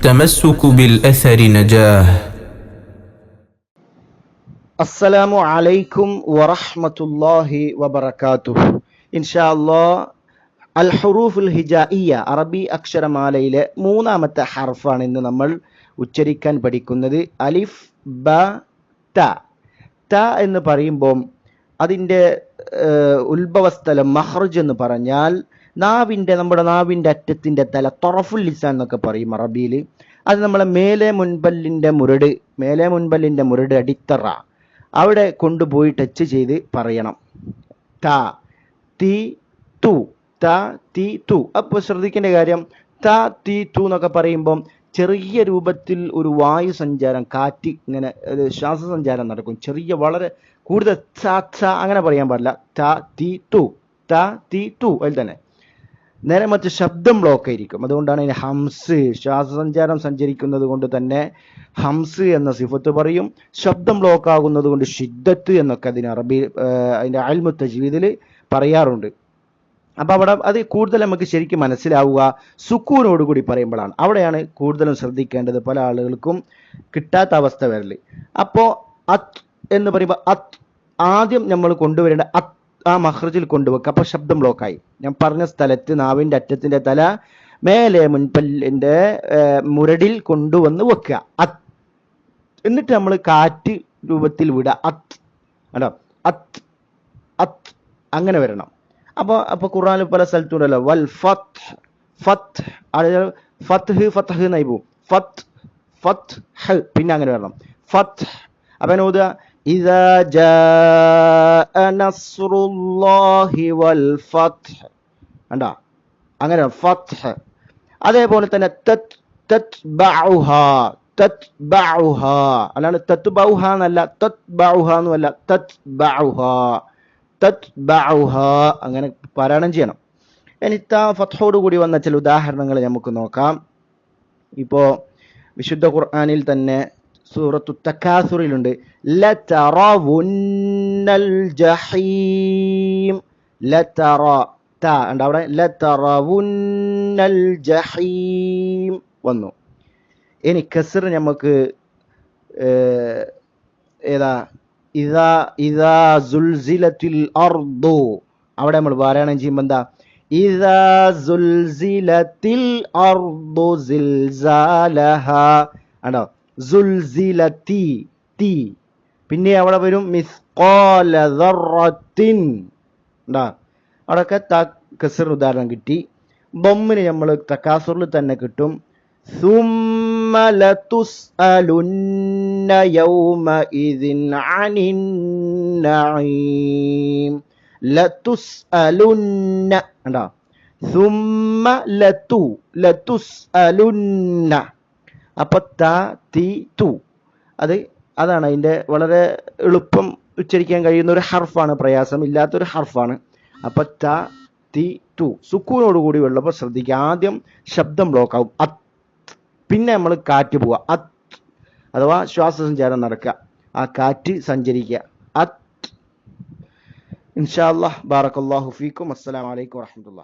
التمسك بالأثر نجاه അസ്സലാമു അലൈക്കും വറഹ്മത്തുള്ളാഹി വബറകാതുഹു ഇൻഷാ അല്ലാഹ് അൽ ഹുറൂഫുൽ ഹിജായിയ അറബി അക്ഷരമാലയിലെ മൂന്നാമത്തെ ഹർഫാണ് ഇന്ന് നമ്മൾ ഉച്ചരിക്കാൻ പഠിക്കുന്നത് അലിഫ് ബ ത ത എന്ന് പറയുമ്പോൾ അതിൻ്റെ ഉത്ഭവസ്ഥലം മഹ്റജ് എന്ന് പറഞ്ഞാൽ നാവിന്റെ നമ്മുടെ നാവിന്റെ അറ്റത്തിന്റെ തല തൊറഫുൽ ലിസാൻ എന്നൊക്കെ പറയും അറബിയിൽ. അത് നമ്മളെ മേലെ മുൻപല്ലിന്റെ മുരട് മേലെ മുൻപല്ലിന്റെ മുരട് അടിത്തറ. അവിടെ കൊണ്ടുപോയി ടച്ച് ചെയ്ത് പറയണം. ത തി തു ത തി തു. അപ്പോൾ ശ്രദ്ധിക്കേണ്ട കാര്യം ത തി തു എന്നൊക്കെ പറയുമ്പം ചെറിയ രൂപത്തിൽ ഒരു വായു സഞ്ചാരം കാറ്റ് ഇങ്ങനെ ശ്വാസസഞ്ചാരം നടക്കും. ചെറിയ വളരെ കൂടുതൽ ച അങ്ങനെ പറയാൻ പാടില്ല. ത തി തു. ത തി തു. അതിൽ തന്നെ. നേരെ മറിച്ച് ശബ്ദം ബ്ലോക്ക് ആയിരിക്കും. അതുകൊണ്ടാണ് ഇതിന് ഹംസ് ശ്വാസസഞ്ചാരം സഞ്ചരിക്കുന്നത് കൊണ്ട് തന്നെ ഹംസ് എന്ന സിഫത്ത് പറയും. ശബ്ദം ബ്ലോക്ക് ആകുന്നത് കൊണ്ട് ഷിദ്ദത്ത് എന്നൊക്കെ അതിന് അറബി അതിന്റെ അയൽമുത്ത ജീവിതത്തിൽ പറയാറുണ്ട്. അപ്പോൾ അവിടെ അത് കൂടുതൽ നമുക്ക് ശരിക്കും മനസ്സിലാവുക. സുക്കൂനോട് കൂടി പറയുമ്പോഴാണ്. അവിടെയാണ് കൂടുതലും ശ്രദ്ധിക്കേണ്ടത് പല ആളുകൾക്കും കിട്ടാത്ത അവസ്ഥ വരൽ. അപ്പോ അത് എന്ന് പറയുമ്പോൾ അത് ആദ്യം നമ്മൾ കൊണ്ടുവരേണ്ട അത് ആ മഹ്റജിൽ കൊണ്ടുവെക്കുക അപ്പൊ ശബ്ദം ബ്ലോക്കായി ഞാൻ പറഞ്ഞ സ്ഥലത്ത് നാവിന്റെ അറ്റത്തിന്റെ തല മേലെ മുൻപല്ലിന്റെ മുരടിൽ കൊണ്ടുവന്ന് വെക്കുക എന്നിട്ട് നമ്മൾ കാറ്റ് രൂപത്തിൽ വിടുക. അത് അല്ലോ? അത് അത് അങ്ങനെ വരണം. അപ്പോൾ അപ്പോൾ ഖുർആനിൽ പല സ്ഥലത്തും ഉണ്ടല്ലോ വൽ ഫത്ത്. ഫത്ത്. ഫത്ത് ഫത്ത് നൈബു ഫത്ത്. ഫത്ത് പിന്നെ അങ്ങനെ വരണം. ഫത്ത്. അപ്പം ഓതുക إذا جاء نصر الله والفتح കണ്ടോ അങ്ങനെ ഫത്ത് അതേപോലെ തന്നെ തത് തത്ബഉഹ തത്ബഉഹ അല്ലാണ്ട് തത്ബഉഹ എന്നല്ല തത്ബഉഹ എന്നുമല്ല തത്ബഉഹ തത്ബഉഹ അങ്ങനെ പാരായണം ചെയ്യണം ഇനി ത ഫത്തോടു കൂടി വന്ന ചില ഉദാഹരണങ്ങൾ നമുക്ക് നോക്കാം ഇപ്പോ വിശുദ്ധ ഖുർആനിൽ തന്നെ സൂറത്തു തക്കാസുറിലുണ്ട് ലതറവുന്നൽ ജഹീം. ലതറ ത ഉണ്ട് അവിടെ? ജഹീം വന്നു. ഇനി കസർ നമുക്ക് ഏതാ? ഇതാ ഇതാ സുൽസിലത്തിൽ അർദു. അവിടെ നമ്മൾ പാരായണം ചെയ്യുമ്പോൾ എന്താ? ഇതാ സുൽസിലത്തിൽ അർദു സിൽസാലഹ. ആണോ? സുൽസിലത്തി തി. പിന്നെ അവിടെ വരും മിസ്കോലത്തിൻ ഉണ്ടാ അവിടെയൊക്കെ തസർ ഉദാഹരണം കിട്ടി. ബൊമ്മിന് നമ്മൾ തക്കാസുറിൽ തന്നെ കിട്ടും. ണ്ടാ. സുമ്മ ലത്തു ലത്തുസ് അലുന്ന അപ്പോൾ ത തി തു. അത് അതാണ് അതിന്റെ വളരെ എളുപ്പം ഉച്ചരിക്കാൻ കഴിയുന്ന ഒരു ഹർഫാണ് പ്രയാസം ഇല്ലാത്തൊരു ഹർഫാണ്. അപ്പോൾ ത തി തു. സുക്കൂനോടുകൂടി ഉള്ളപ്പോൾ ശ്രദ്ധിക്കുക. ആദ്യം ശബ്ദം ബ്ലോക്ക് ആവും. അത് പിന്നെ നമ്മൾ കാറ്റ് പോവുക. അത് അഥവാ ശ്വാസസഞ്ചാരം നടക്കുക. ആ കാറ്റ് സഞ്ചരിക്കുക. അത് ഇൻഷാ അല്ലാ ബാറക്കല്ലാഹു ഫീക്കും. അസ്സലാമലൈക്കും വാഹമത്തുള്ള